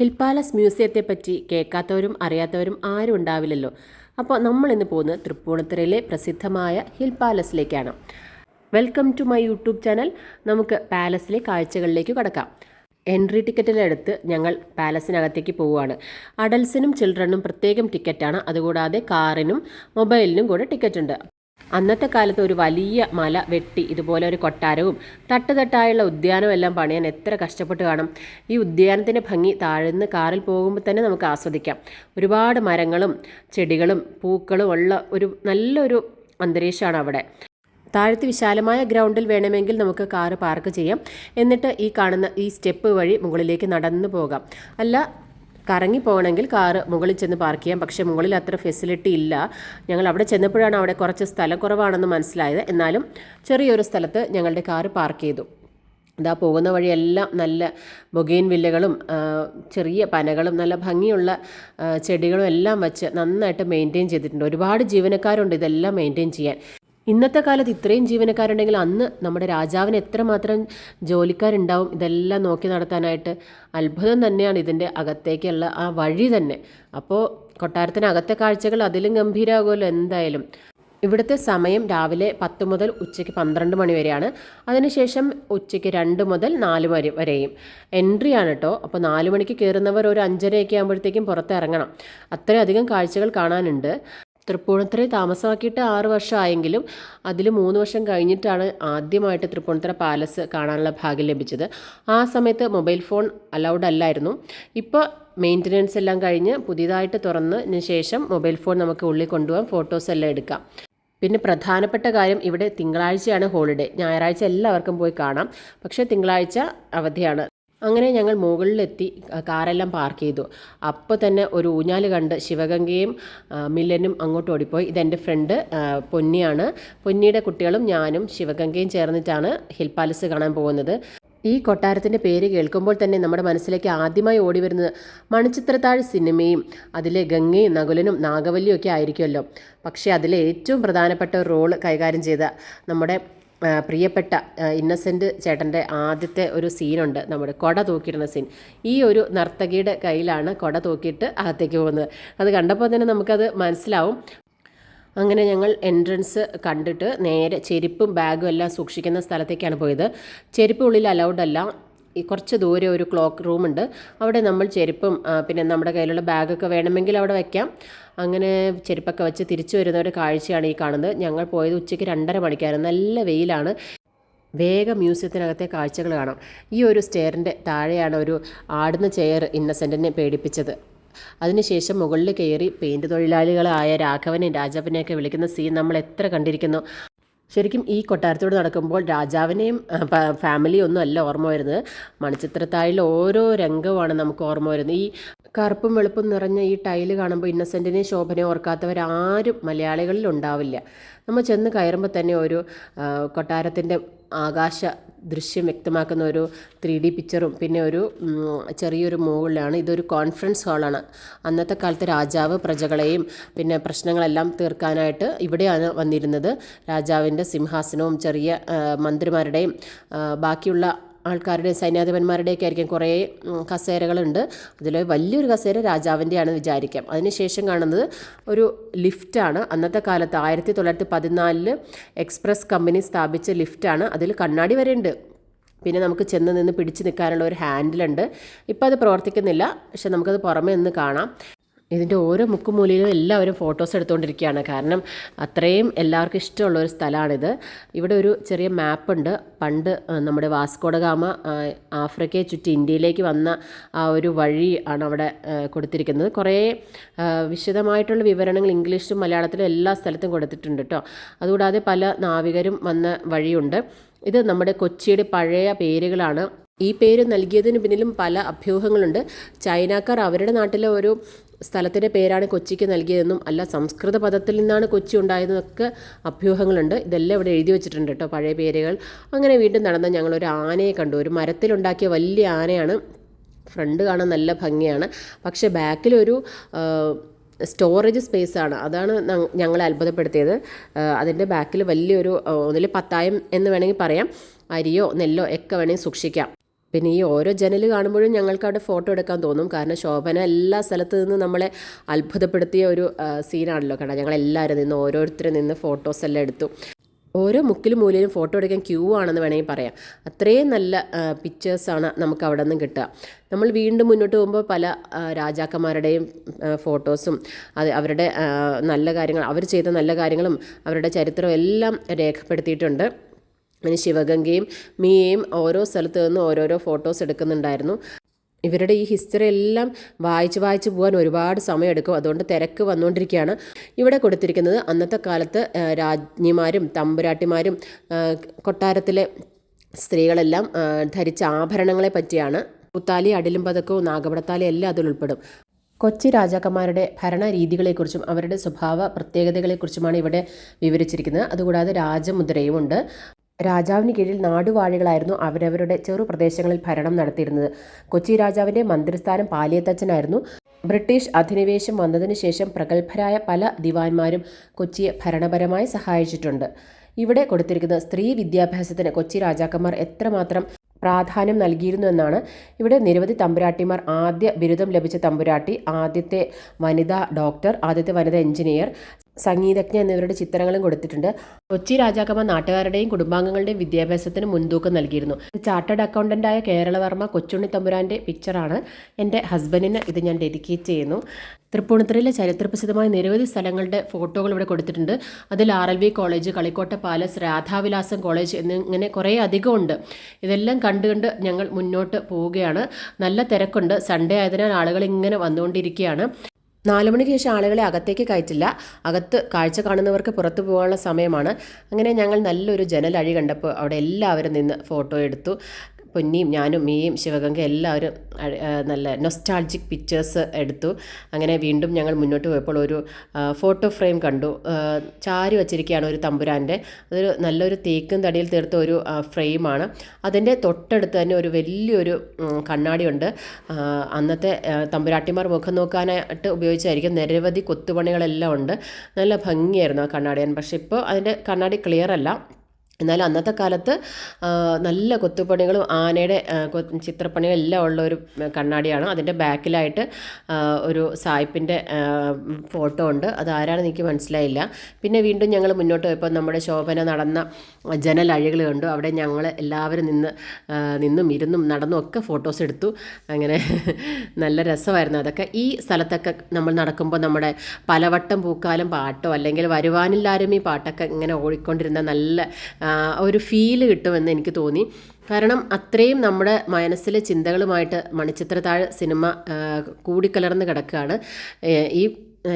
Hill palace മ്യൂസിയത്തെ പറ്റി കേൾക്കാത്തവരും അറിയാത്തവരും ആരും ഉണ്ടാവില്ലല്ലോ. അപ്പോൾ നമ്മൾ ഇന്ന് പോകുന്നത് തൃപ്പൂണിത്തുറയിലെ പ്രസിദ്ധമായ hill പാലസിലേക്കാണ്. Welcome to my YouTube channel. നമുക്ക് പാലസിലെ കാഴ്ചകളിലേക്ക് കടക്കാം. എൻട്രി ടിക്കറ്റിലെടുത്ത് ഞങ്ങൾ പാലസിനകത്തേക്ക് പോവുകയാണ്. അഡൽസിനും ചിൽഡ്രനും പ്രത്യേകം ടിക്കറ്റാണ്. അതുകൂടാതെ കാറിനും മൊബൈലിനും കൂടെ ടിക്കറ്റ് ഉണ്ട് അന്നത്തെ കാലത്ത് ഒരു വലിയ മല വെട്ടി ഇതുപോലെ ഒരു കൊട്ടാരവും തട്ടുതട്ടായുള്ള എല്ലാം പണിയാൻ എത്ര കഷ്ടപ്പെട്ട് കാണും. ഈ ഉദ്യാനത്തിന്റെ ഭംഗി താഴ്ന്ന് കാറിൽ പോകുമ്പോൾ തന്നെ നമുക്ക് ആസ്വദിക്കാം. ഒരുപാട് മരങ്ങളും ചെടികളും പൂക്കളും ഉള്ള ഒരു നല്ലൊരു അന്തരീക്ഷമാണ് അവിടെ. താഴത്ത് വിശാലമായ ഗ്രൗണ്ടിൽ വേണമെങ്കിൽ നമുക്ക് കാറ് പാർക്ക് ചെയ്യാം. എന്നിട്ട് ഈ കാണുന്ന ഈ സ്റ്റെപ്പ് വഴി മുകളിലേക്ക് നടന്നു പോകാം. അല്ല കറങ്ങി പോകണമെങ്കിൽ കാറ് മുകളിൽ ചെന്ന് പാർക്ക് ചെയ്യാം. പക്ഷേ മുകളിൽ അത്ര ഫെസിലിറ്റി ഇല്ല. ഞങ്ങൾ അവിടെ ചെന്നപ്പോഴാണ് അവിടെ കുറച്ച് സ്ഥലം കുറവാണെന്ന് മനസ്സിലായത്. എന്നാലും ചെറിയൊരു സ്ഥലത്ത് ഞങ്ങളുടെ കാറ് പാർക്ക് ചെയ്തു. ഇതാ പോകുന്ന വഴിയെല്ലാം നല്ല ബൊഗെയിൻ വില്ലകളും ചെറിയ പനകളും നല്ല ഭംഗിയുള്ള ചെടികളും എല്ലാം വെച്ച് നന്നായിട്ട് മെയിന്റെയിൻ ചെയ്തിട്ടുണ്ട്. ഒരുപാട് ജീവനക്കാരുണ്ട് ഇതെല്ലാം മെയിന്റെയിൻ ചെയ്യാൻ. ഇന്നത്തെ കാലത്ത് ഇത്രയും ജീവനക്കാരുണ്ടെങ്കിൽ അന്ന് നമ്മുടെ രാജാവിന് എത്രമാത്രം ജോലിക്കാരുണ്ടാവും ഇതെല്ലാം നോക്കി നടത്താനായിട്ട് അത്ഭുതം തന്നെയാണ് ഇതിന്റെ അകത്തേക്കുള്ള ആ വഴി തന്നെ. അപ്പോൾ കൊട്ടാരത്തിനകത്തെ കാഴ്ചകൾ അതിലും ഗംഭീരമാകുമല്ലോ എന്തായാലും. ഇവിടുത്തെ സമയം രാവിലെ പത്ത് മുതൽ ഉച്ചയ്ക്ക് പന്ത്രണ്ട് മണി വരെയാണ്. അതിനുശേഷം ഉച്ചയ്ക്ക് രണ്ട് മുതൽ നാല് മണി വരെയും. എൻട്രി ആണ് കേട്ടോ. അപ്പോൾ നാല് മണിക്ക് കയറുന്നവർ ഒരു അഞ്ചരയൊക്കെ ആകുമ്പോഴത്തേക്കും പുറത്ത് ഇറങ്ങണം അത്രയധികം കാഴ്ചകൾ കാണാനുണ്ട്. തൃപ്പൂണിത്തുറ താമസമാക്കിയിട്ട് ആറ് വർഷമായെങ്കിലും അതിൽ മൂന്ന് വർഷം കഴിഞ്ഞിട്ടാണ് ആദ്യമായിട്ട് തൃപ്പൂണിത്തുറ പാലസ് കാണാനുള്ള ഭാഗ്യം ലഭിച്ചത്. ആ സമയത്ത് മൊബൈൽ ഫോൺ അലൗഡ് അല്ലായിരുന്നു. ഇപ്പോൾ മെയിന്റനൻസ് എല്ലാം കഴിഞ്ഞ് പുതിയതായിട്ട് തുറന്നതിന് ശേഷം മൊബൈൽ ഫോൺ നമുക്ക് ഉള്ളിൽ കൊണ്ടുപോകാം ഫോട്ടോസ് എല്ലാം എടുക്കാം. പിന്നെ പ്രധാനപ്പെട്ട കാര്യം ഇവിടെ തിങ്കളാഴ്ചയാണ് ഹോളിഡേ. ഞായറാഴ്ച എല്ലാവർക്കും പോയി കാണാം. പക്ഷേ തിങ്കളാഴ്ച അവധിയാണ്. അങ്ങനെ ഞങ്ങൾ മുകളിലെത്തി കാറെല്ലാം പാർക്ക് ചെയ്തു. അപ്പോൾ തന്നെ ഒരു ഊഞ്ഞാൽ കണ്ട് ശിവഗംഗയും മില്ലനും അങ്ങോട്ട് ഓടിപ്പോയി. ഇതെന്റെ ഫ്രണ്ട് പൊന്നിയാണ്. പൊന്നിയുടെ കുട്ടികളും ഞാനും ശിവഗംഗയും ചേർന്നിട്ടാണ് ഹിൽ പാലസ് കാണാൻ പോകുന്നത്. ഈ കൊട്ടാരത്തിന്റെ പേര് കേൾക്കുമ്പോൾ തന്നെ നമ്മുടെ മനസ്സിലേക്ക് ആദ്യമായി ഓടി വരുന്നത് മണിച്ചിത്രത്താഴ് സിനിമയും അതിലെ ഗംഗയും നകുലനും നാഗവല്ലിയും ഒക്കെ ആയിരിക്കുമല്ലോ. പക്ഷേ അതിലെ ഏറ്റവും പ്രധാനപ്പെട്ട റോൾ കൈകാര്യം ചെയ്ത നമ്മുടെ പ്രിയപ്പെട്ട ഇന്നസെന്റ് ചേട്ടന്റെ ആദ്യത്തെ ഒരു സീനുണ്ട്. നമ്മുടെ കൊട തൂക്കിയിടുന്ന സീൻ. ഈ ഒരു നർത്തകിയുടെ കയ്യിലാണ് കൊട തൂക്കിയിട്ട് അകത്തേക്ക് പോകുന്നത്. അത് കണ്ടപ്പോൾ തന്നെ നമുക്കത് മനസ്സിലാവും. അങ്ങനെ ഞങ്ങൾ എൻട്രൻസ് കണ്ടിട്ട് നേരെ ചെരുപ്പും ബാഗും എല്ലാം സൂക്ഷിക്കുന്ന സ്ഥലത്തേക്കാണ് പോയത്. ചെരുപ്പ് ഉള്ളിൽ അലൗഡ് അല്ല. ഈ കുറച്ച് ദൂരെ ഒരു ക്ലോക്ക് റൂമുണ്ട് അവിടെ നമ്മൾ ചെരുപ്പും പിന്നെ നമ്മുടെ കയ്യിലുള്ള ബാഗൊക്കെ വേണമെങ്കിൽ അവിടെ വയ്ക്കാം അങ്ങനെ ചെരുപ്പൊക്കെ വെച്ച് തിരിച്ചു വരുന്ന ഒരു കാഴ്ചയാണ് ഈ കാണുന്നത്. ഞങ്ങൾ പോയത് ഉച്ചയ്ക്ക് രണ്ടര മണിക്കായിരുന്നു. നല്ല വെയിലാണ്. വേഗം മ്യൂസിയത്തിനകത്തെ കാഴ്ചകൾ കാണാം. ഈ ഒരു സ്റ്റെയറിന്റെ താഴെയാണ് ഒരു ആടുന്ന ചെയർ ഇന്നസെന്റിനെ പേടിപ്പിച്ചത്. അതിനുശേഷം മുകളിൽ കയറി പെയിന്റ് തൊഴിലാളികളായ രാഘവനെയും രാജാവിനെയൊക്കെ വിളിക്കുന്ന സീൻ നമ്മൾ എത്ര കണ്ടിരിക്കുന്നു. ശരിക്കും ഈ കൊട്ടാരത്തോട് നടക്കുമ്പോൾ രാജാവിനെയും ഫാമിലി ഒന്നും അല്ല ഓർമ്മ വരുന്നത്. മണിച്ചിത്രത്താഴിലെ ഓരോ രംഗമാണ് നമുക്ക് ഓർമ്മ വരുന്നത്. ഈ കറുപ്പും വെളുപ്പും നിറഞ്ഞ ഈ ടൈൽ കാണുമ്പോൾ ഇന്നസെന്റിനെയും ശോഭനയും ഓർക്കാത്തവരാരും മലയാളികളിൽ ഉണ്ടാവില്ല. നമ്മൾ ചെന്ന് കയറുമ്പോൾ തന്നെ ഒരു കൊട്ടാരത്തിന്റെ ആകാശ ദൃശ്യം വ്യക്തമാക്കുന്ന ഒരു ത്രീ ഡി പിക്ചറും പിന്നെ ഒരു ചെറിയൊരു മുകളിലാണ്. ഇതൊരു കോൺഫറൻസ് ഹാളാണ് അന്നത്തെ കാലത്ത് രാജാവ് പ്രജകളെയും പിന്നെ പ്രശ്നങ്ങളെല്ലാം തീർക്കാനായിട്ട് ഇവിടെയാണ് വന്നിരുന്നത്. രാജാവിന്റെ സിംഹാസനവും ചെറിയ മന്ത്രിമാരുടെയും ബാക്കിയുള്ള ആൾക്കാരുടെ സൈന്യാധിപന്മാരുടെയൊക്കെ ആയിരിക്കും കുറേ കസേരകളുണ്ട്. അതിൽ വലിയൊരു കസേര രാജാവിന്റെയാണ് വിചാരിക്കാം. അതിനുശേഷം കാണുന്നത് ഒരു ലിഫ്റ്റാണ്. അന്നത്തെ കാലത്ത് ആയിരത്തി തൊള്ളായിരത്തി പതിനാലിൽ എക്സ്പ്രസ് കമ്പനി സ്ഥാപിച്ച ലിഫ്റ്റാണ്. അതിൽ കണ്ണാടി വരെ ഉണ്ട്. പിന്നെ നമുക്ക് ചെന്ന് നിന്ന് പിടിച്ച് നിൽക്കാനുള്ള ഒരു ഹാൻഡിലുണ്ട്. ഇപ്പോൾ അത് പ്രവർത്തിക്കുന്നില്ല. പക്ഷെ നമുക്കത് പുറമേ നിന്ന് കാണാം. ഇതിന്റെ ഓരോ മുക്കുമൂലയിലും എല്ലാവരും ഫോട്ടോസ് എടുത്തുകൊണ്ടിരിക്കുകയാണ് കാരണം അത്രയും എല്ലാവർക്കും ഇഷ്ടമുള്ള ഒരു സ്ഥലമാണിത്. ഇവിടെ ഒരു ചെറിയ മാപ്പുണ്ട്. പണ്ട് നമ്മുടെ വാസ്കോഡഗാമ ആഫ്രിക്കയെ ചുറ്റി ഇന്ത്യയിലേക്ക് വന്ന ആ ഒരു വഴി ആണ് അവിടെ കൊടുത്തിരിക്കുന്നത്. കുറേ വിശദമായിട്ടുള്ള വിവരണങ്ങൾ ഇംഗ്ലീഷിലും മലയാളത്തിലും എല്ലാ സ്ഥലത്തും കൊടുത്തിട്ടുണ്ട് കേട്ടോ അതുകൂടാതെ പല നാവികരും വന്ന വഴിയുണ്ട്. ഇത് നമ്മുടെ കൊച്ചിയുടെ പഴയ പേരുകളാണ്. ഈ പേര് നൽകിയതിന് പിന്നിലും പല അഭ്യൂഹങ്ങളുണ്ട്. ചൈനക്കാർ അവരുടെ നാട്ടിലെ ഒരു സ്ഥലത്തിന്റെ പേരാണ് കൊച്ചിക്ക് നൽകിയതെന്നും അല്ല സംസ്കൃത പദത്തിൽ നിന്നാണ് കൊച്ചി ഉണ്ടായതെന്നൊക്കെ അഭ്യൂഹങ്ങളുണ്ട്. ഇതെല്ലാം ഇവിടെ എഴുതി വെച്ചിട്ടുണ്ട് കേട്ടോ പഴയ പേരുകൾ. അങ്ങനെ വീണ്ടും നടന്ന ഞങ്ങളൊരു ആനയെ കണ്ടു. ഒരു മരത്തിലുണ്ടാക്കിയ വലിയ ആനയാണ്. ഫ്രണ്ട് കാണാൻ നല്ല ഭംഗിയാണ്. പക്ഷേ ബാക്കിലൊരു സ്റ്റോറേജ് സ്പേസ് ആണ് അതാണ് ഞങ്ങളെ അത്ഭുതപ്പെടുത്തിയത്. അതിന്റെ ബാക്കിൽ വലിയൊരു ഒന്നിൽ പത്തായം എന്ന് വേണമെങ്കിൽ പറയാം. അരിയോ നെല്ലോ ഒക്കെ വേണമെങ്കിൽ സൂക്ഷിക്കാം. പിന്നെ ഈ ഓരോ ജനൽ കാണുമ്പോഴും ഞങ്ങൾക്ക് അവിടെ ഫോട്ടോ എടുക്കാൻ തോന്നും. കാരണം ശോഭന എല്ലാ സ്ഥലത്ത് നിന്ന് നമ്മളെ അത്ഭുതപ്പെടുത്തിയ ഒരു സീനാണല്ലോ കേട്ടോ ഞങ്ങളെല്ലാവരും നിന്ന് ഓരോരുത്തരും നിന്ന് ഫോട്ടോസ് എല്ലാം എടുത്തു. ഓരോ മുക്കിലും മൂലയിലും ഫോട്ടോ എടുക്കാൻ ക്യൂ ആണെന്ന് വേണമെങ്കിൽ പറയാം. അത്രയും നല്ല പിക്ചേഴ്സാണ് നമുക്ക് അവിടെ നിന്നും കിട്ടുക. നമ്മൾ വീണ്ടും മുന്നോട്ട് പോകുമ്പോൾ പല രാജാക്കന്മാരുടെയും ഫോട്ടോസും അത് അവരുടെ നല്ല കാര്യങ്ങൾ അവർ ചെയ്ത നല്ല കാര്യങ്ങളും അവരുടെ ചരിത്രവും എല്ലാം രേഖപ്പെടുത്തിയിട്ടുണ്ട്. അങ്ങനെ ശിവഗംഗയും മിയയും ഓരോ സ്ഥലത്ത് നിന്ന് ഓരോരോ ഫോട്ടോസ് എടുക്കുന്നുണ്ടായിരുന്നു. ഇവരുടെ ഈ ഹിസ്റ്ററി എല്ലാം വായിച്ച് വായിച്ച് പോകാൻ ഒരുപാട് സമയമെടുക്കും. അതുകൊണ്ട് തിരക്ക് വന്നുകൊണ്ടിരിക്കുകയാണ്. ഇവിടെ കൊടുത്തിരിക്കുന്നത് അന്നത്തെ കാലത്ത് രാജ്ഞിമാരും തമ്പുരാട്ടിമാരും കൊട്ടാരത്തിലെ സ്ത്രീകളെല്ലാം ധരിച്ച ആഭരണങ്ങളെ പറ്റിയാണ്. പുത്താലി അടിലും പതക്കവും നാഗപടത്താലി എല്ലാം അതിൽ ഉൾപ്പെടും. കൊച്ചി രാജാക്കന്മാരുടെ ഭരണ രീതികളെക്കുറിച്ചും അവരുടെ സ്വഭാവ പ്രത്യേകതകളെക്കുറിച്ചുമാണ് ഇവിടെ വിവരിച്ചിരിക്കുന്നത്. അതുകൂടാതെ രാജമുദ്രയുമുണ്ട്. രാജാവിന് കീഴിൽ നാടുവാഴികളായിരുന്നു അവരവരുടെ ചെറു പ്രദേശങ്ങളിൽ ഭരണം നടത്തിയിരുന്നത്. കൊച്ചി രാജാവിന്റെ മന്ത്രിസ്ഥാനം പാലിയത്തച്ഛനായിരുന്നു. ബ്രിട്ടീഷ് അധിനിവേശം വന്നതിന് ശേഷം പ്രഗത്ഭരായ പല ദിവാൻമാരും കൊച്ചിയെ ഭരണപരമായി സഹായിച്ചിട്ടുണ്ട്. ഇവിടെ കൊടുത്തിരിക്കുന്ന സ്ത്രീ വിദ്യാഭ്യാസത്തിന് കൊച്ചി രാജാക്കന്മാർ എത്രമാത്രം പ്രാധാന്യം നൽകിയിരുന്നു എന്നാണ് ഇവിടെ നിരവധി തമ്പുരാട്ടിമാർ ആദ്യ ബിരുദം ലഭിച്ച തമ്പുരാട്ടി ആദ്യത്തെ വനിതാ ഡോക്ടർ ആദ്യത്തെ വനിതാ എഞ്ചിനീയർ സംഗീതജ്ഞ എന്നിവരുടെ ചിത്രങ്ങളും കൊടുത്തിട്ടുണ്ട്. കൊച്ചി രാജാക്കന്മാർ നാട്ടുകാരുടെയും കുടുംബാംഗങ്ങളുടെയും വിദ്യാഭ്യാസത്തിന് മുൻതൂക്കം നൽകിയിരുന്നു. ചാർട്ടേഡ് അക്കൗണ്ടന്റായ കേരളവർമ്മ കൊച്ചുണ്ണി തമ്പുരാന്റെ പിക്ചറാണ് എന്റെ ഹസ്ബൻഡിന് ഇത് ഞാൻ ഡെഡിക്കേറ്റ് ചെയ്യുന്നു. തൃപ്പൂണിത്തുറയിലെ ചരിത്രപ്രസിദ്ധമായ നിരവധി സ്ഥലങ്ങളുടെ ഫോട്ടോകൾ ഇവിടെ കൊടുത്തിട്ടുണ്ട്. അതിൽ R L V college Kalikotta palace Radhavilasam college എന്നിങ്ങനെ കുറേ അധികം ഉണ്ട്. ഇതെല്ലാം കണ്ടുകൊണ്ട് കണ്ട് ഞങ്ങൾ മുന്നോട്ട് പോവുകയാണ്. നല്ല തിരക്കുണ്ട്. സൺഡേ ആയതിനാൽ ആളുകൾ ഇങ്ങനെ വന്നുകൊണ്ടിരിക്കുകയാണ്. നാല് മണിക്ക് ശേഷം ആളുകളെ അകത്തേക്ക് കയറ്റില്ല. അകത്ത് കാഴ്ച കാണുന്നവർക്ക് പുറത്തു പോകാനുള്ള സമയമാണ്. അങ്ങനെ ഞങ്ങൾ നല്ലൊരു ജനലഴി കണ്ടപ്പോൾ അവിടെ എല്ലാവരും നിന്ന് ഫോട്ടോ എടുത്തു. പൊന്നിയും ഞാനും മീയും ശിവഗംഗ എല്ലാവരും നല്ല നൊസ്റ്റാൾജിക് പിക്ചേഴ്സ് എടുത്തു. അങ്ങനെ വീണ്ടും ഞങ്ങൾ മുന്നോട്ട് പോയപ്പോൾ ഒരു ഫോട്ടോ ഫ്രെയിം കണ്ടു. ചാരി വച്ചിരിക്കുകയാണ് ഒരു തമ്പുരാന്റെ. അതൊരു നല്ലൊരു തേക്കും തടിയിൽ തീർത്ത ഒരു ഫ്രെയിമാണ് അതിന്റെ തൊട്ടടുത്ത് തന്നെ ഒരു വലിയൊരു കണ്ണാടിയുണ്ട്. അന്നത്തെ തമ്പുരാട്ടിമാർ മുഖം നോക്കാനായിട്ട് ഉപയോഗിച്ചായിരിക്കും നിരവധി കൊത്തുപണികളെല്ലാം ഉണ്ട്. നല്ല ഭംഗിയായിരുന്നു ആ കണ്ണാടി പക്ഷേ ഇപ്പോൾ അതിന്റെ കണ്ണാടി ക്ലിയർ അല്ല. എന്നാൽ അന്നത്തെ കാലത്ത് നല്ല കൊത്തുപണികളും ആനയുടെ ചിത്രപ്പണികളും എല്ലാം ഉള്ള ഒരു കണ്ണാടിയാണ്. അതിന്റെ ബാക്കിലായിട്ട് ഒരു സായിപ്പിന്റെ ഫോട്ടോ ഉണ്ട്. അത് ആരാണെന്ന് എനിക്ക് മനസ്സിലായില്ല. പിന്നെ വീണ്ടും ഞങ്ങൾ മുന്നോട്ട് പോയപ്പോൾ നമ്മുടെ ശോഭന നടന്ന ജനലഴികൾ കണ്ടു. അവിടെ ഞങ്ങൾ എല്ലാവരും നിന്ന് നിന്നും ഇരുന്നും നടന്നും ഒക്കെ ഫോട്ടോസ് എടുത്തു. അങ്ങനെ നല്ല രസമായിരുന്നു അതൊക്കെ. ഈ സ്ഥലത്തൊക്കെ നമ്മൾ നടക്കുമ്പോൾ നമ്മുടെ പലവട്ടം പൂക്കാലം പാട്ടോ അല്ലെങ്കിൽ വരുവാനില്ലാരും ഈ പാട്ടൊക്കെ ഇങ്ങനെ ഓടിക്കൊണ്ടിരുന്ന നല്ല ഒരു ഫീൽ കിട്ടുമെന്ന് എനിക്ക് തോന്നി. കാരണം അത്രയും നമ്മുടെ മനസ്സിലെ ചിന്തകളുമായിട്ട് മണിച്ചിത്രത്താഴ് സിനിമ കൂടിക്കലർന്ന് കിടക്കുകയാണ്. ഈ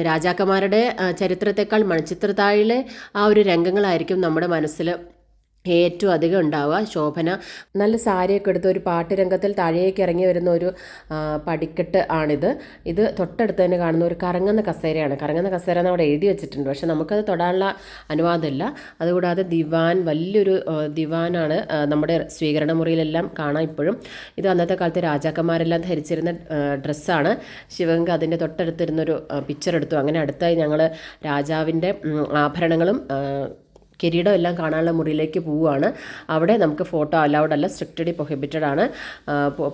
രാജാക്കന്മാരുടെ ചരിത്രത്തെക്കാൾ ചരിത്രത്തെക്കാൾ മണിച്ചിത്രത്താഴിലെ ആ ഒരു രംഗങ്ങളായിരിക്കും നമ്മുടെ മനസ്സിൽ ഏറ്റവും അധികം ഉണ്ടാവുക. ശോഭന നല്ല സാരിയൊക്കെ എടുത്ത് ഒരു പാട്ട് രംഗത്തിൽ താഴേക്ക് ഇറങ്ങി വരുന്ന ഒരു പടിക്കെട്ട് ആണിത്. ഇത് തൊട്ടടുത്ത് തന്നെ കാണുന്ന ഒരു കറങ്ങുന്ന കസേരയാണ്. കറങ്ങുന്ന കസേര എന്ന് അവിടെ എഴുതി വെച്ചിട്ടുണ്ട്. പക്ഷെ നമുക്കത് തൊടാനുള്ള അനുവാദമില്ല. അതുകൂടാതെ ദിവാൻ വലിയൊരു ദിവാനാണ് നമ്മുടെ സ്വീകരണ മുറിയിലെല്ലാം കാണാം ഇപ്പോഴും. ഇത് അന്നത്തെ കാലത്ത് രാജാക്കന്മാരെല്ലാം ധരിച്ചിരുന്ന ഡ്രസ്സാണ്. ശിവഗംഗ അതിന്റെ തൊട്ടടുത്തിരുന്നൊരു പിക്ചർ എടുത്തു. അങ്ങനെ അടുത്തായി ഞങ്ങൾ രാജാവിന്റെ ആഭരണങ്ങളും കിരീടം എല്ലാം കാണാനുള്ള മുറിയിലേക്ക് പോവുകയാണ്. അവിടെ നമുക്ക് ഫോട്ടോ അലൗഡ് അല്ല സ്ട്രിക്റ്റഡി പ്രൊഹിബിറ്റഡ് ആണ്.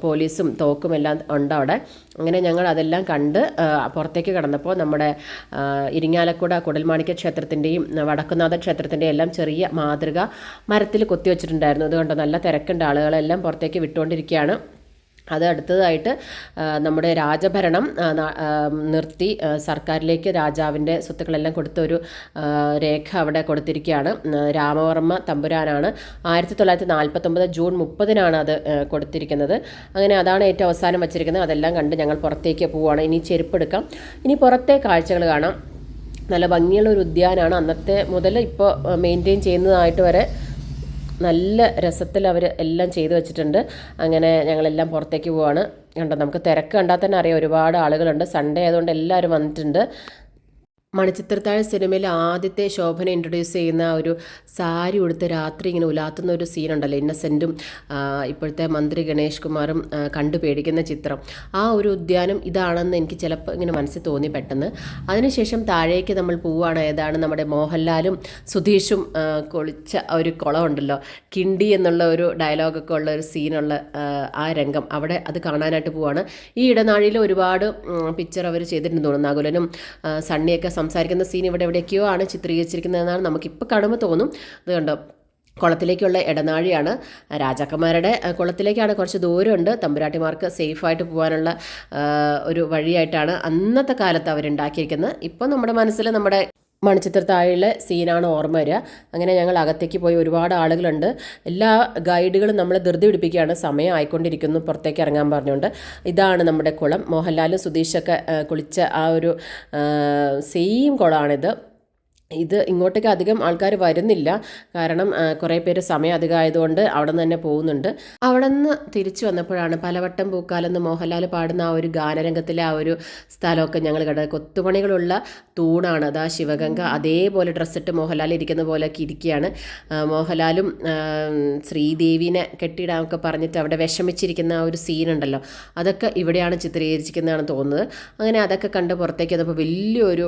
പോലീസും തോക്കും എല്ലാം ഉണ്ട് അവിടെ. അങ്ങനെ ഞങ്ങൾ അതെല്ലാം കണ്ട് പുറത്തേക്ക് കടന്നപ്പോൾ നമ്മുടെ ഇരിങ്ങാലക്കുട കുടൽമാണിക്യ ക്ഷേത്രത്തിന്റെയും വടക്കുന്നാഥ ക്ഷേത്രത്തിന്റെയും എല്ലാം ചെറിയ മാതൃക മരത്തിൽ കൊത്തി വെച്ചിട്ടുണ്ടായിരുന്നു. അതുകൊണ്ട് നല്ല തിരക്കുണ്ട്. ആളുകളെല്ലാം പുറത്തേക്ക് വിട്ടുകൊണ്ടിരിക്കുകയാണ്. അത് അടുത്തതായിട്ട് നമ്മുടെ രാജഭരണം നിർത്തി സർക്കാരിലേക്ക് രാജാവിന്റെ സ്വത്തുക്കളെല്ലാം കൊടുത്ത ഒരു രേഖ അവിടെ കൊടുത്തിരിക്കുകയാണ്. രാമവർമ്മ തമ്പുരാനാണ്. ആയിരത്തി തൊള്ളായിരത്തി നാൽപ്പത്തൊമ്പത് ജൂൺ മുപ്പതിനാണ് അത് കൊടുത്തിരിക്കുന്നത്. അങ്ങനെ അതാണ് ഏറ്റവും അവസാനം വച്ചിരിക്കുന്നത്. അതെല്ലാം കണ്ട് ഞങ്ങൾ പുറത്തേക്ക് പോവുകയാണ്. ഇനി ചെരുപ്പെടുക്കാം ഇനി പുറത്തെ കാഴ്ചകൾ കാണാം. നല്ല ഭംഗിയുള്ള ഒരു ഉദ്യാനമാണ്. അന്നത്തെ മുതൽ ഇപ്പോൾ മെയിന്റെയിൻ ചെയ്യുന്നതായിട്ട് വരെ നല്ല രസത്തിൽ അവർ എല്ലാം ചെയ്തു വെച്ചിട്ടുണ്ട്. അങ്ങനെ ഞങ്ങളെല്ലാം പുറത്തേക്ക് പോവാണ്. കണ്ടോ നമുക്ക് തിരക്ക് കണ്ടാൽ തന്നെ അറിയാം ഒരുപാട് ആളുകളുണ്ട്. സൺഡേ ആയതുകൊണ്ട് എല്ലാവരും വന്നിട്ടുണ്ട്. മണിച്ചിത്രത്താഴ് സിനിമയിൽ ആദ്യത്തെ ശോഭന ഇൻട്രൊഡ്യൂസ് ചെയ്യുന്ന ഒരു സാരി ഉടുത്ത് രാത്രി ഇങ്ങനെ ഉലാത്തുന്ന ഒരു സീനുണ്ടല്ലോ ഇന്നസെന്റും ഇപ്പോഴത്തെ മന്ത്രി ഗണേഷ് കുമാറും കണ്ടു പേടിക്കുന്ന ചിത്രം. ആ ഒരു ഉദ്യാനം ഇതാണെന്ന് എനിക്ക് ചിലപ്പോൾ ഇങ്ങനെ മനസ്സിൽ തോന്നി പെട്ടെന്ന്. അതിനുശേഷം താഴേക്ക് നമ്മൾ പോവുകയാണ്. ഏതാണ് നമ്മുടെ മോഹൻലാലും സുധീഷും കൊളിച്ച ഒരു കുളമുണ്ടല്ലോ കിണ്ടി എന്നുള്ള ഒരു ഡയലോഗൊക്കെ ഉള്ള ഒരു സീനുള്ള ആ രംഗം. അവിടെ അത് കാണാനായിട്ട് പോവാണ് ഈ ഇടനാഴിയിൽ ഒരുപാട് പിക്ചർ അവർ ചെയ്തിട്ടുണ്ട് തോന്നുന്നു. നകുലനും സണ്ണിയൊക്കെ സംസാരിക്കുന്ന സീൻ ഇവിടെ എവിടെയൊക്കെയോ ആണ് ചിത്രീകരിച്ചിരിക്കുന്നതെന്നാണ് നമുക്കിപ്പോൾ കാണുമ്പോൾ തോന്നും. അത് കണ്ടോ? കുളത്തിലേക്കുള്ള ഇടനാഴിയാണ് രാജാക്കന്മാരുടെ കുളത്തിലേക്കാണ് കുറച്ച് ദൂരമുണ്ട്. തമ്പുരാട്ടിമാർക്ക് സേഫായിട്ട് പോകാനുള്ള ഒരു വഴിയായിട്ടാണ് അന്നത്തെ കാലത്ത് അവരുണ്ടാക്കിയിരിക്കുന്നത്. ഇപ്പോൾ നമ്മുടെ മനസ്സിൽ നമ്മുടെ മണിച്ചിത്രത്താഴിലെ സീനാണ് ഓർമ്മ വരിക. അങ്ങനെ ഞങ്ങൾ അകത്തേക്ക് പോയി ഒരുപാട് ആളുകളുണ്ട്. എല്ലാ ഗൈഡുകളും നമ്മളെ ധൃതി പിടിപ്പിക്കുകയാണ്. സമയം ആയിക്കൊണ്ടിരിക്കുന്നു. പുറത്തേക്ക് ഇറങ്ങാൻ പറഞ്ഞുകൊണ്ട്. ഇതാണ് നമ്മുടെ കുളം. മോഹൻലാലും സുധീഷൊക്കെ കുളിച്ച ആ ഒരു സെയിം കുളമാണിത്. ഇത് ഇങ്ങോട്ടേക്ക് അധികം ആൾക്കാർ വരുന്നില്ല. കാരണം കുറേ പേര് സമയം അധികം ആയതുകൊണ്ട് അവിടെ നിന്ന് തന്നെ പോകുന്നുണ്ട്. അവിടെ നിന്ന് തിരിച്ചു വന്നപ്പോഴാണ് പലവട്ടം പൂക്കാലെന്ന് മോഹൻലാൽ പാടുന്ന ആ ഒരു ഗാനരംഗത്തിലെ ആ ഒരു സ്ഥലമൊക്കെ ഞങ്ങൾ കണ്ടത്. കൊത്തുപണികളുള്ള തൂണാണ്. അതാ ശിവഗംഗ. അതേപോലെ ഡ്രസ്സിട്ട് മോഹൻലാൽ ഇരിക്കുന്ന പോലെയൊക്കെ ഇരിക്കുകയാണ്. മോഹൻലാലും ശ്രീദേവിനെ കെട്ടിയിടാനൊക്കെ പറഞ്ഞിട്ട് അവിടെ വിഷമിച്ചിരിക്കുന്ന ആ ഒരു സീനുണ്ടല്ലോ. അതൊക്കെ ഇവിടെയാണ് ചിത്രീകരിച്ചിരിക്കുന്നതാണ് തോന്നുന്നത്. അങ്ങനെ അതൊക്കെ കണ്ട് പുറത്തേക്ക് വന്നപ്പോൾ വലിയൊരു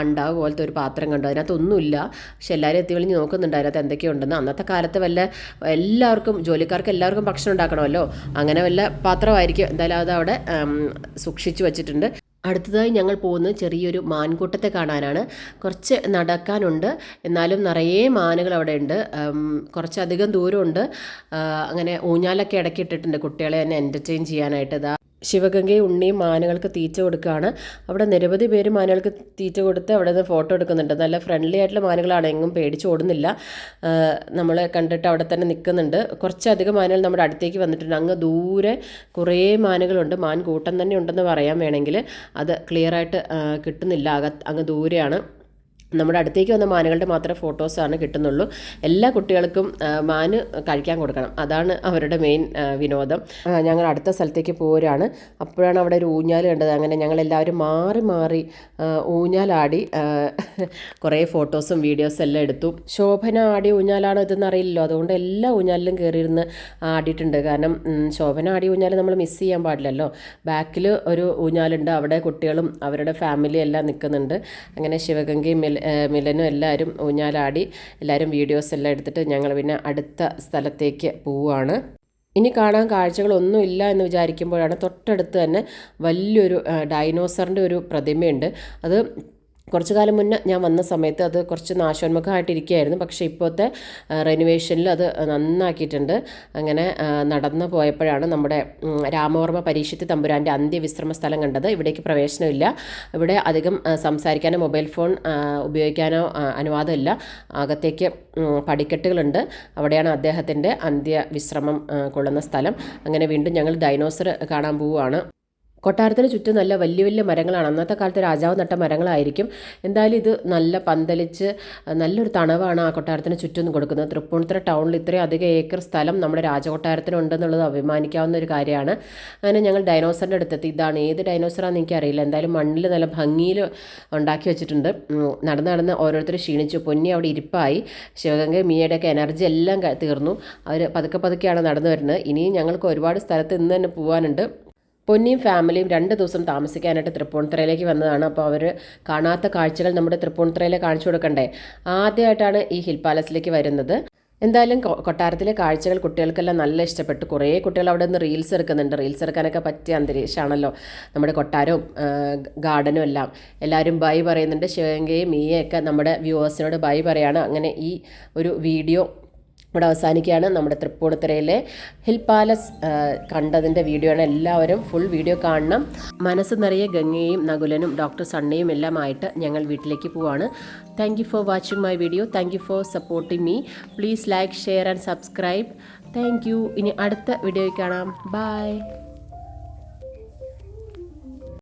അണ്ടാവ് പോലത്തെ ഒരു പാത്രം കണ്ടു. അതിനകത്തൊന്നുമില്ല. പക്ഷെ എല്ലാവരും എത്തി വിളിഞ്ഞ് നോക്കുന്നുണ്ട് അതിനകത്ത് എന്തൊക്കെയുണ്ടെന്ന്. അന്നത്തെ കാലത്ത് വല്ല എല്ലാവർക്കും ജോലിക്കാർക്ക് എല്ലാവർക്കും ഭക്ഷണം ഉണ്ടാക്കണമല്ലോ. അങ്ങനെ വല്ല പാത്രമായിരിക്കും. എന്തായാലും അത് അവിടെ സൂക്ഷിച്ചു വച്ചിട്ടുണ്ട്. അടുത്തതായി ഞങ്ങൾ പോകുന്നത് ചെറിയൊരു മാൻകൂട്ടത്തെ കാണാനാണ്. കുറച്ച് നടക്കാനുണ്ട്. എന്നാലും നിറയെ മാനുകൾ അവിടെ ഉണ്ട്. കുറച്ചധികം ദൂരമുണ്ട്. അങ്ങനെ ഊഞ്ഞാലൊക്കെ ഇടയ്ക്ക് ഇട്ടിട്ടുണ്ട് കുട്ടികളെ തന്നെ എന്റർടൈൻ ചെയ്യാനായിട്ട്. ഇതാ ശിവഗംഗയും ഉണ്ണിയും മാനുകൾക്ക് തീറ്റ കൊടുക്കുകയാണ്. അവിടെ നിരവധി പേര് മാനുകൾക്ക് തീറ്റ കൊടുത്ത് അവിടെ നിന്ന് ഫോട്ടോ എടുക്കുന്നുണ്ട്. നല്ല ഫ്രണ്ട്ലി ആയിട്ടുള്ള മാനുകളാണ്. എങ്ങും പേടിച്ച് ഓടുന്നില്ല. നമ്മളെ കണ്ടിട്ട് അവിടെ തന്നെ നിൽക്കുന്നുണ്ട്. കുറച്ചധികം മാനുകൾ നമ്മുടെ അടുത്തേക്ക് വന്നിട്ടുണ്ട്. അങ്ങ് ദൂരെ കുറേ മാനുകളുണ്ട്. മാൻ കൂട്ടം തന്നെ ഉണ്ടെന്ന് പറയാൻ വേണമെങ്കിൽ അത് ക്ലിയറായിട്ട് കിട്ടുന്നില്ല. അകത്ത് അങ്ങ് ദൂരെയാണ്. നമ്മുടെ അടുത്തേക്ക് വന്ന മാനുകളുടെ മാത്രമേ ഫോട്ടോസാണ് കിട്ടുന്നുള്ളൂ. എല്ലാ കുട്ടികൾക്കും മാന് കഴിക്കാൻ കൊടുക്കണം. അതാണ് അവരുടെ മെയിൻ വിനോദം. ഞങ്ങൾ അടുത്ത സ്ഥലത്തേക്ക് പോരാണ് അപ്പോഴാണ് അവിടെ ഒരു ഊഞ്ഞാൽ കണ്ടത്. അങ്ങനെ ഞങ്ങൾ എല്ലാവരും മാറി മാറി ഊഞ്ഞാലാടി കുറേ ഫോട്ടോസും വീഡിയോസും എല്ലാം എടുത്തു. ശോഭന ആടി ഊഞ്ഞാലാണോ ഇതെന്ന് അറിയില്ലല്ലോ. അതുകൊണ്ട് എല്ലാ ഊഞ്ഞാലിലും കയറിയിരുന്ന് ആടിയിട്ടുണ്ട്. കാരണം ശോഭന ആടി ഊഞ്ഞാൽ നമ്മൾ മിസ് ചെയ്യാൻ പാടില്ലല്ലോ. ബാക്കിൽ ഒരു ഊഞ്ഞാലുണ്ട്. അവിടെ കുട്ടികളും അവരുടെ ഫാമിലി എല്ലാം നിൽക്കുന്നുണ്ട്. അങ്ങനെ ശിവഗംഗയും മിലനും എല്ലാവരും ഊഞ്ഞാലാടി. എല്ലാവരും വീഡിയോസ് എല്ലാം എടുത്തിട്ട് ഞങ്ങൾ പിന്നെ അടുത്ത സ്ഥലത്തേക്ക് പോവുകയാണ്. ഇനി കാണാൻ കാഴ്ചകളൊന്നും ഇല്ല എന്ന് വിചാരിക്കുമ്പോഴാണ് തൊട്ടടുത്ത് തന്നെ വലിയൊരു ഡൈനോസറിന്റെ ഒരു പ്രതിമയുണ്ട്. അത് കുറച്ച് കാലം മുന്നേ ഞാൻ വന്ന സമയത്ത് അത് കുറച്ച് നാശോന്മുഖമായിട്ടിരിക്കുകയായിരുന്നു. പക്ഷേ ഇപ്പോഴത്തെ റെനുവേഷനിൽ അത് നന്നാക്കിയിട്ടുണ്ട്. അങ്ങനെ നടന്നു പോയപ്പോഴാണ് നമ്മുടെ രാമവർമ്മ പരീക്ഷത്തി തമ്പുരാന്റെ അന്ത്യവിശ്രമ സ്ഥലം കണ്ടത്. ഇവിടേക്ക് പ്രവേശനമില്ല. ഇവിടെ അധികം സംസാരിക്കാനോ മൊബൈൽ ഫോൺ ഉപയോഗിക്കാനോ അനുവാദമില്ല. അകത്തേക്ക് പടിക്കെട്ടുകളുണ്ട്. അവിടെയാണ് അദ്ദേഹത്തിന്റെ അന്ത്യവിശ്രമം കൊള്ളുന്ന സ്ഥലം. അങ്ങനെ വീണ്ടും ഞങ്ങൾ ഡൈനോസർ കാണാൻ പോവുകയാണ്. കൊട്ടാരത്തിന് ചുറ്റും നല്ല വലിയ വലിയ മരങ്ങളാണ്. അന്നത്തെ കാലത്ത് രാജാവ് നട്ട മരങ്ങളായിരിക്കും. എന്തായാലും ഇത് നല്ല പന്തലിച്ച് നല്ലൊരു തണവാണ് ആ കൊട്ടാരത്തിന് ചുറ്റും കൊടുക്കുന്നത്. തൃപ്പൂണിത്തുറ ടൗണിൽ ഇത്രയും അധികം ഏക്കർ സ്ഥലം നമ്മുടെ രാജകൊട്ടാരത്തിനുണ്ടെന്നുള്ളത് അഭിമാനിക്കാവുന്ന ഒരു കാര്യമാണ്. അങ്ങനെ ഞങ്ങൾ ഡൈനോസറിന്റെ അടുത്തെത്തി. ഇതാണ് ഏത് ഡൈനോസറാണെന്ന് എനിക്കറിയില്ല. എന്തായാലും മണ്ണിൽ നല്ല ഭംഗിയിൽ ഉണ്ടാക്കി വെച്ചിട്ടുണ്ട്. നടന്ന് നടന്ന് ഓരോരുത്തർ ക്ഷീണിച്ചു. പൊന്നി അവിടെ ഇരിപ്പായി. ശിവഗംഗ മീയുടെയൊക്കെ എനർജി എല്ലാം തീർന്നു. അവർ പതുക്കെ പതുക്കെയാണ് നടന്നു വരുന്നത്. ഇനിയും ഞങ്ങൾക്ക് ഒരുപാട് സ്ഥലത്ത് ഇന്ന് തന്നെ പോകാനുണ്ട് പൊന്നിയും ഫാമിലിയും രണ്ട് ദിവസം താമസിക്കാനായിട്ട് തൃപ്പൂണിത്തുറയിലേക്ക് വന്നതാണ്. അപ്പോൾ അവർ കാണാത്ത കാഴ്ചകൾ നമ്മുടെ തൃപ്പൂണിത്തുറയിലെ കാണിച്ചു കൊടുക്കണ്ടേ? ആദ്യമായിട്ടാണ് ഈ ഹിൽ പാലസിലേക്ക് വരുന്നത്. എന്തായാലും കൊട്ടാരത്തിലെ കാഴ്ചകൾ കുട്ടികൾക്കെല്ലാം നല്ല ഇഷ്ടപ്പെട്ടു. കുറേ കുട്ടികൾ അവിടെ നിന്ന് റീൽസ് എടുക്കുന്നുണ്ട്. റീൽസ് എടുക്കാനൊക്കെ പറ്റിയ അന്തരീക്ഷമാണല്ലോ നമ്മുടെ കൊട്ടാരവും ഗാർഡനും എല്ലാം. എല്ലാവരും ബൈ പറയുന്നുണ്ട്. ശിവഗംഗയും മീയൊക്കെ നമ്മുടെ വ്യൂവേഴ്സിനോട് ബൈ പറയാണ്. അങ്ങനെ ഈ ഒരു വീഡിയോ ഇവിടെ അവസാനിക്കുകയാണ് നമ്മുടെ തൃപ്പൂണിത്തുറയിലെ ഹിൽ പാലസ് കണ്ടതിന്റെ വീഡിയോ ആണ് എല്ലാവരും ഫുൾ വീഡിയോ കാണണം. മനസ്സ് നിറയെ ഗംഗയും നകുലനും ഡോക്ടർ സണ്ണയും എല്ലാമായിട്ട് ഞങ്ങൾ വീട്ടിലേക്ക് പോവാണ്. Thank you for watching my video thank for supporting me please like share and subscribe thank ഇനി അടുത്ത വീഡിയോയിൽ കാണാം. ബൈ